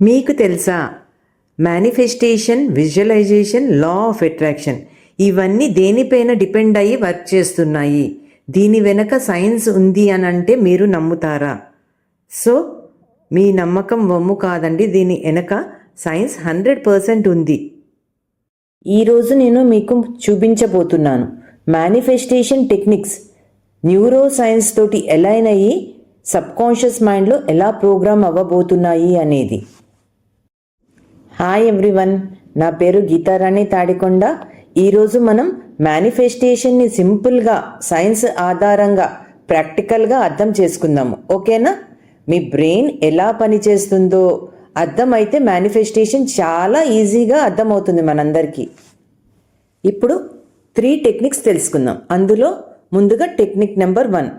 మీకు తెలుసా? Manifestation visualisation law of attraction ఇవన్నీ దేనిపైన డిపెండ్ అయ్యి వర్క్ చేస్తున్నాయి? దీని వెనక సైన్స్ ఉంది అని అంటే మీరు నమ్ముతారా? సో మీ నమ్మకం వమ్ము కాదండి. దీని వెనక సైన్స్ హండ్రెడ్ పర్సెంట్ ఉంది. ఈరోజు నేను మీకు చూపించబోతున్నాను. మేనిఫెస్టేషన్ టెక్నిక్స్ న్యూరో సైన్స్ తోటి ఎలైన్ అయ్యి సబ్కాన్షియస్ మైండ్లో ఎలా ప్రోగ్రామ్ అవ్వబోతున్నాయి అనేది. హాయ్ ఎవ్రీవన్ నా పేరు గీతారాణి తాడికొండ. ఈరోజు మనం మేనిఫెస్టేషన్ని సింపుల్గా సైన్స్ ఆధారంగా ప్రాక్టికల్గా అర్థం చేసుకుందాము. ఓకేనా మీ బ్రెయిన్ ఎలా పనిచేస్తుందో అర్థమైతే మేనిఫెస్టేషన్ చాలా ఈజీగా అర్థమవుతుంది మనందరికీ. ఇప్పుడు త్రీ టెక్నిక్స్ తెలుసుకుందాం. అందులో ముందుగా టెక్నిక్ నెంబర్ వన్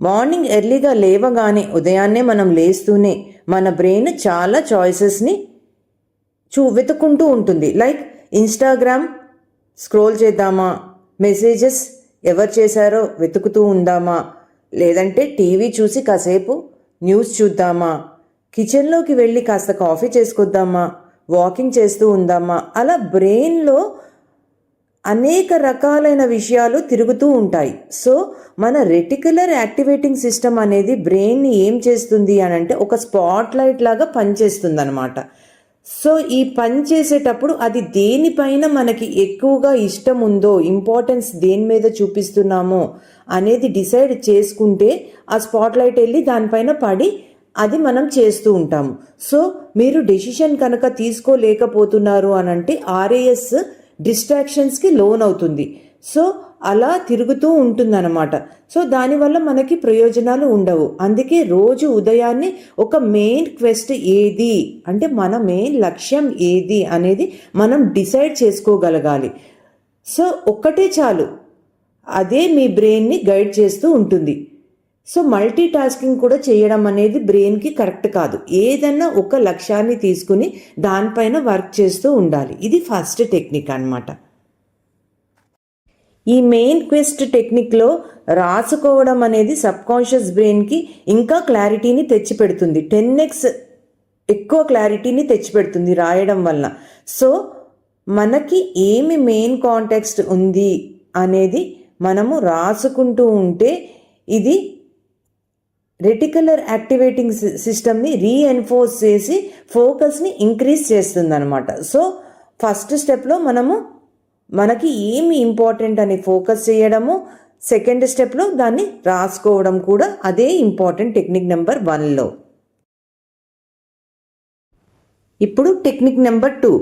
మార్నింగ్ ఎర్లీగా లేవగానే ఉదయాన్నే మనం లేస్తూనే మన బ్రెయిన్ చాలా చాయిసెస్ని చూ వెతుక్కుంటూ ఉంటుంది. లైక్ ఇన్స్టాగ్రామ్ స్క్రోల్ చేద్దామా? మెసేజెస్ ఎవరు చేశారో వెతుకుతూ ఉందామా? లేదంటే టీవీ చూసి కాసేపు న్యూస్ చూద్దామా? కిచెన్లోకి వెళ్ళి కాస్త కాఫీ చేసుకొద్దామా? వాకింగ్ చేస్తూ ఉందామా? అలా బ్రెయిన్లో అనేక రకాలైన విషయాలు తిరుగుతూ ఉంటాయి. సో మన రెటికులర్ యాక్టివేటింగ్ సిస్టమ్ అనేది బ్రెయిన్ని ఏం చేస్తుంది అని అంటే ఒక స్పాట్ లైట్ లాగా పనిచేస్తుంది అనమాట సో ఈ పని చేసేటప్పుడు అది దేనిపైన మనకి ఎక్కువగా ఇష్టం ఉందో ఇంపార్టెన్స్ దేని మీద చూపిస్తున్నామో అనేది డిసైడ్ చేసుకుంటే ఆ స్పాట్ లైట్ వెళ్ళి దానిపైన పడి అది మనం చేస్తూ ఉంటాము సో మీరు డెసిషన్ కనుక తీసుకోలేకపోతున్నారు అని అంటే ఆర్ఏఎస్ డిస్ట్రాక్షన్స్కి లోన్ అవుతుంది సో అలా తిరుగుతూ ఉంటుందన్నమాట. సో దానివల్ల మనకి ప్రయోజనాలు ఉండవు. అందుకే రోజు ఉదయాన్నే ఒక మెయిన్ క్వెస్ట్ ఏది? అంటే మన మెయిన్ లక్ష్యం ఏది అనేది మనం డిసైడ్ చేసుకోగలగాలి. సో ఒక్కటే చాలు. అదే మీ బ్రెయిన్ని గైడ్ చేస్తూ ఉంటుంది. సో మల్టీ టాస్కింగ్ కూడా చేయడం అనేది బ్రెయిన్కి కరెక్ట్ కాదు. ఏదన్నా ఒక లక్ష్యాన్ని తీసుకుని దానిపైన వర్క్ చేస్తూ ఉండాలి. ఇది ఫస్ట్ టెక్నిక్ అన్నమాట. ఈ మెయిన్ క్వెస్ట్ టెక్నిక్లో రాసుకోవడం అనేది సబ్కాన్షియస్ బ్రెయిన్కి ఇంకా క్లారిటీని తెచ్చిపెడుతుంది. టెన్ ఎక్స్ ఎక్కువ క్లారిటీని తెచ్చిపెడుతుంది రాయడం వల్ల. సో మనకి ఏమి మెయిన్ కాంటెక్స్ట్ ఉంది అనేది మనము రాసుకుంటూ ఉంటే ఇది రెటికులర్ యాక్టివేటింగ్ సిస్టమ్ని రీఎన్ఫోర్స్ చేసి ఫోకస్ని ఇంక్రీజ్ చేస్తుంది అనమాట సో ఫస్ట్ స్టెప్లో మనము మనకి ఏమి ఇంపార్టెంట్ అని ఫోకస్ చేయడము? సెకండ్ స్టెప్లో దాన్ని రాసుకోవడం కూడా అదే ఇంపార్టెంట్ టెక్నిక్ నెంబర్ వన్లో ఇప్పుడు టెక్నిక్ నెంబర్ టూ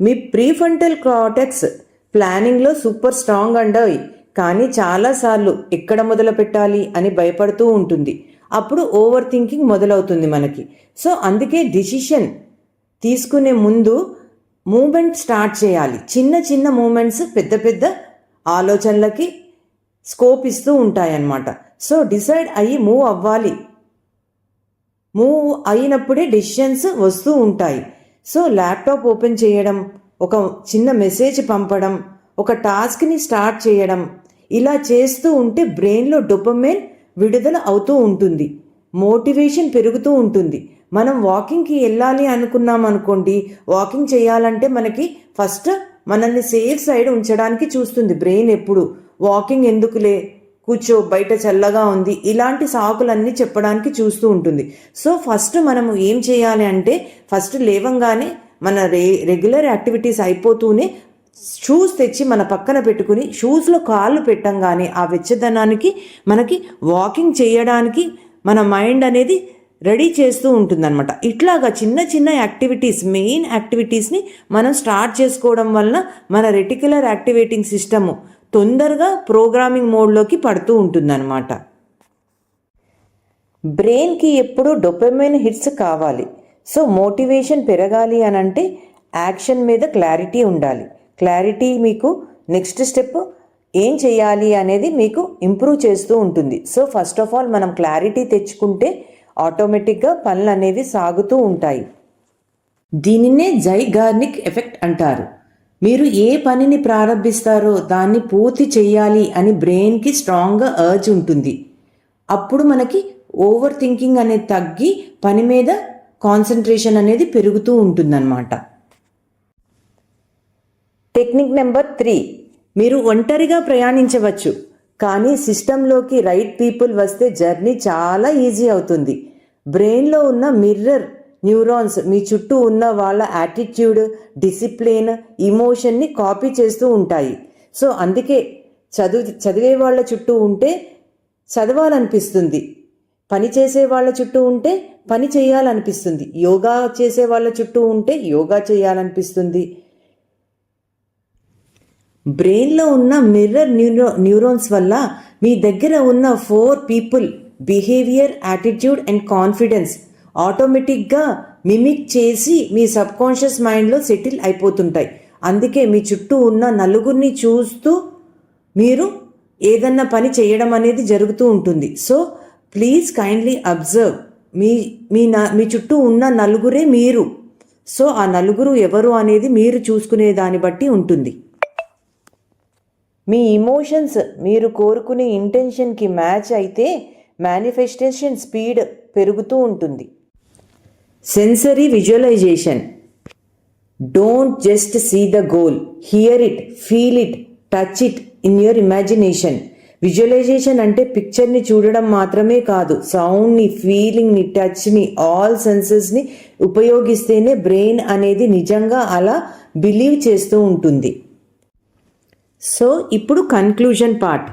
మీ ప్రీఫంటల్ క్రాటెక్స్ ప్లానింగ్లో సూపర్ స్ట్రాంగ్ అండవి కానీ చాలాసార్లు ఎక్కడ మొదలు పెట్టాలి అని భయపడుతూ ఉంటుంది. అప్పుడు ఓవర్ థింకింగ్ మొదలవుతుంది మనకి. సో అందుకే డిసిషన్ తీసుకునే ముందు మూమెంట్ స్టార్ట్ చేయాలి. చిన్న చిన్న మూమెంట్స్ పెద్ద పెద్ద ఆలోచనలకి స్కోప్ ఇస్తూ ఉంటాయన్నమాట. సో డిసైడ్ అయ్యి మూవ్ అవ్వాలి. మూవ్ అయినప్పుడే డెసిషన్స్ వస్తూ ఉంటాయి. సో ల్యాప్టాప్ ఓపెన్ చేయడం ఒక చిన్న మెసేజ్ పంపడం ఒక టాస్క్ని స్టార్ట్ చేయడం ఇలా చేస్తూ ఉంటే బ్రెయిన్లో డొపమైన్ విడుదల అవుతూ ఉంటుంది. మోటివేషన్ పెరుగుతూ ఉంటుంది. మనం వాకింగ్కి వెళ్ళాలి అనుకున్నాం అనుకోండి వాకింగ్ చేయాలంటే మనకి ఫస్ట్ మనల్ని సేఫ్ సైడ్ ఉంచడానికి చూస్తుంది బ్రెయిన్ ఎప్పుడు. వాకింగ్ ఎందుకులే? కూర్చో బయట చల్లగా ఉంది. ఇలాంటి సాకులన్నీ చెప్పడానికి చూస్తూ ఉంటుంది. సో ఫస్ట్ మనము ఏం చేయాలి అంటే ఫస్ట్ లేవంగానే మన రే రెగ్యులర్ యాక్టివిటీస్ అయిపోతూనే షూస్ తెచ్చి మన పక్కన పెట్టుకుని షూస్లో కాళ్ళు పెట్టంగానే ఆ వెచ్చదనానికి మనకి వాకింగ్ చేయడానికి మన మైండ్ అనేది రెడీ చేస్తూ ఉంటుందన్నమాట. ఇట్లాగా చిన్న చిన్న యాక్టివిటీస్ మెయిన్ యాక్టివిటీస్ని మనం స్టార్ట్ చేసుకోవడం వలన మన రెటిక్యులర్ యాక్టివేటింగ్ సిస్టము తొందరగా ప్రోగ్రామింగ్ మోడ్లోకి పడుతూ ఉంటుందన్నమాట. బ్రెయిన్కి ఎప్పుడు డొపమైన్ హిట్స్ కావాలి. సో మోటివేషన్ పెరగాలి అని అంటే యాక్షన్ మీద క్లారిటీ ఉండాలి. క్లారిటీ మీకు నెక్స్ట్ స్టెప్ ఏం చేయాలి అనేది మీకు ఇంప్రూవ్ చేస్తూ ఉంటుంది. సో ఫస్ట్ ఆఫ్ ఆల్ మనం క్లారిటీ తెచ్చుకుంటే ఆటోమేటిక్గా పనులు అనేవి సాగుతూ ఉంటాయి. దీనినే జైగార్నిక్ ఎఫెక్ట్ అంటారు. మీరు ఏ పనిని ప్రారంభిస్తారో దాన్ని పూర్తి చేయాలి అని బ్రెయిన్కి స్ట్రాంగ్గా అర్జ్ ఉంటుంది. అప్పుడు మనకి ఓవర్ థింకింగ్ అనేది తగ్గి పని మీద కాన్సన్ట్రేషన్ అనేది పెరుగుతూ ఉంటుందన్నమాట. Technique number three. మీరు ఒంటరిగా ప్రయాణించవచ్చు. కానీ సిస్టంలోకి రైట్ పీపుల్ వస్తే జర్నీ చాలా ఈజీ అవుతుంది. బ్రెయిన్లో ఉన్న మిర్రర్ న్యూరాన్స్ మీ చుట్టూ ఉన్న వాళ్ళ యాటిట్యూడ్ డిసిప్లిన్ ఇమోషన్ని కాపీ చేస్తూ ఉంటాయి. సో అందుకే చదువు చదివే వాళ్ళ చుట్టూ ఉంటే చదవాలనిపిస్తుంది. పని చేసే వాళ్ళ చుట్టూ ఉంటే పని చేయాలనిపిస్తుంది. యోగా చేసే వాళ్ళ చుట్టూ ఉంటే యోగా చేయాలనిపిస్తుంది. బ్రెయిన్లో ఉన్న మిర్రర్ న్యూరో న్యూరోన్స్ వల్ల మీ దగ్గర ఉన్న four people behaviour attitude and confidence ఆటోమేటిక్గా మిమిక్ చేసి మీ సబ్ కాన్షియస్ మైండ్లో సెటిల్ అయిపోతుంటాయి. అందుకే మీ చుట్టూ ఉన్న నలుగురిని చూస్తూ మీరు ఏదన్నా పని చేయడం అనేది జరుగుతూ ఉంటుంది. సో ప్లీజ్ కైండ్లీ అబ్జర్వ్ మీ మీ నా- మీ చుట్టూ ఉన్న నలుగురే మీరు. సో ఆ నలుగురు ఎవరు అనేది మీరు చూసుకునే దాన్ని బట్టి ఉంటుంది. మీ ఇమోషన్స్ మీరు కోరుకునే ఇంటెన్షన్కి మ్యాచ్ అయితే మేనిఫెస్టేషన్ స్పీడ్ పెరుగుతూ ఉంటుంది. Sensory visualisation don't just see the goal hear it feel it touch it in your imagination visualisation అంటే పిక్చర్ని చూడడం మాత్రమే కాదు సౌండ్ని ఫీలింగ్ని టచ్ని ఆల్ సెన్సెస్ని ఉపయోగిస్తేనే బ్రెయిన్ అనేది నిజంగా అలా బిలీవ్ చేస్తూ ఉంటుంది. సో ఇప్పుడు కన్క్లూజన్ పార్ట్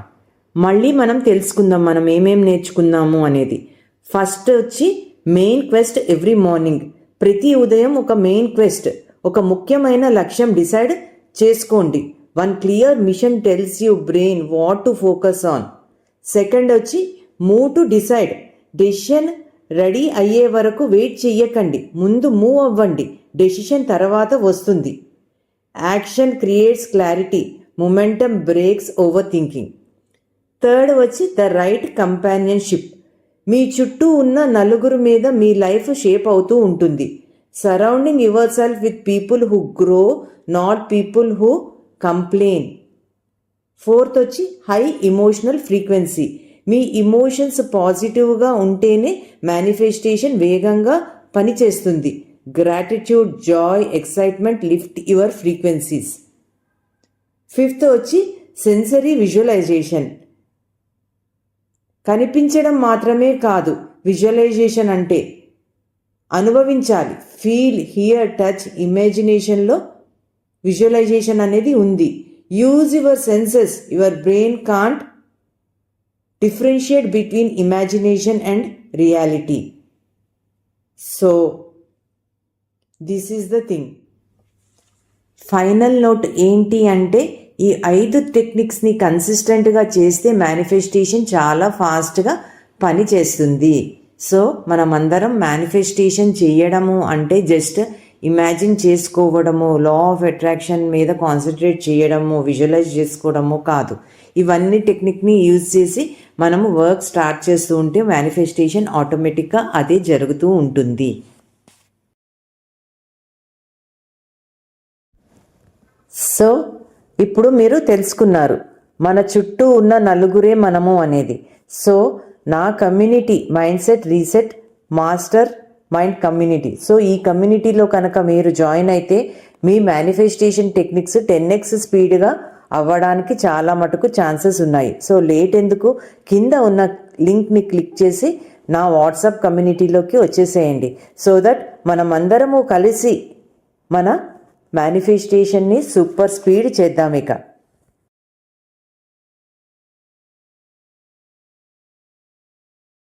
మళ్ళీ మనం తెలుసుకుందాం మనం ఏమేం నేర్చుకున్నాము అనేది. ఫస్ట్ వచ్చి మెయిన్ క్వెస్ట్ ఎవ్రీ మార్నింగ్ ప్రతి ఉదయం ఒక మెయిన్ క్వెస్ట్ ఒక ముఖ్యమైన లక్ష్యం డిసైడ్ చేసుకోండి. One clear mission tells you brain what to focus on second వచ్చి move to decide decision ready అయ్యే వరకు వెయిట్ చెయ్యకండి. ముందు మూవ్ అవ్వండి. డెసిషన్ తర్వాత వస్తుంది. Action creates clarity momentum breaks over thinking third వచ్చి ద రైట్ కంపానియన్షిప్ మీ చుట్టూ ఉన్న నలుగురు మీద మీ లైఫ్ షేప్ అవుతూ ఉంటుంది. Surrounding yourself with people who grow not people who complain fourth వచ్చి హై ఇమోషనల్ ఫ్రీక్వెన్సీ మీ ఇమోషన్స్ పాజిటివ్గా ఉంటేనే మేనిఫెస్టేషన్ వేగంగా పనిచేస్తుంది. Gratitude joy excitement lift your frequencies fifth వచ్చి సెన్సరీ విజువలైజేషన్ కనిపించడం మాత్రమే కాదు విజువలైజేషన్ అంటే అనుభవించాలి. ఫీల్ హియర్ టచ్ ఇమాజినేషన్లో విజువలైజేషన్ అనేది ఉంది. Use your senses your brain can't differentiate between imagination and reality so this is the thing final note ఏంటి అంటే ఈ ఐదు టెక్నిక్స్ని కన్సిస్టెంట్గా చేస్తే మేనిఫెస్టేషన్ చాలా ఫాస్ట్గా పని చేస్తుంది. సో మనమందరం మేనిఫెస్టేషన్ చేయడము అంటే జస్ట్ ఇమాజిన్ చేసుకోవడము లా ఆఫ్ అట్రాక్షన్ మీద కాన్సన్ట్రేట్ చేయడము విజువలైజ్ చేసుకోవడము కాదు. ఇవన్నీ టెక్నిక్ని యూజ్ చేసి మనము వర్క్ స్టార్ట్ చేస్తూ ఉంటే మేనిఫెస్టేషన్ ఆటోమేటిక్గా అదే జరుగుతూ ఉంటుంది. సో ఇప్పుడు మీరు తెలుసుకున్నారు మన చుట్టూ ఉన్న నలుగురే మనము అనేది. సో నా community mind set reset master mind community. So ఈ కమ్యూనిటీలో కనుక మీరు జాయిన్ అయితే మీ మేనిఫెస్టేషన్ టెక్నిక్స్ టెన్ ఎక్స్ స్పీడ్గా అవ్వడానికి చాలా మటుకు ఛాన్సెస్ ఉన్నాయి. సో లేట్ ఎందుకు? కింద ఉన్న లింక్ని క్లిక్ చేసి నా వాట్సాప్ కమ్యూనిటీలోకి వచ్చేసేయండి. సో దట్ మనమందరము కలిసి మన మేనిఫెస్టేషన్ని సూపర్ స్పీడ్ చేద్దాం ఇక.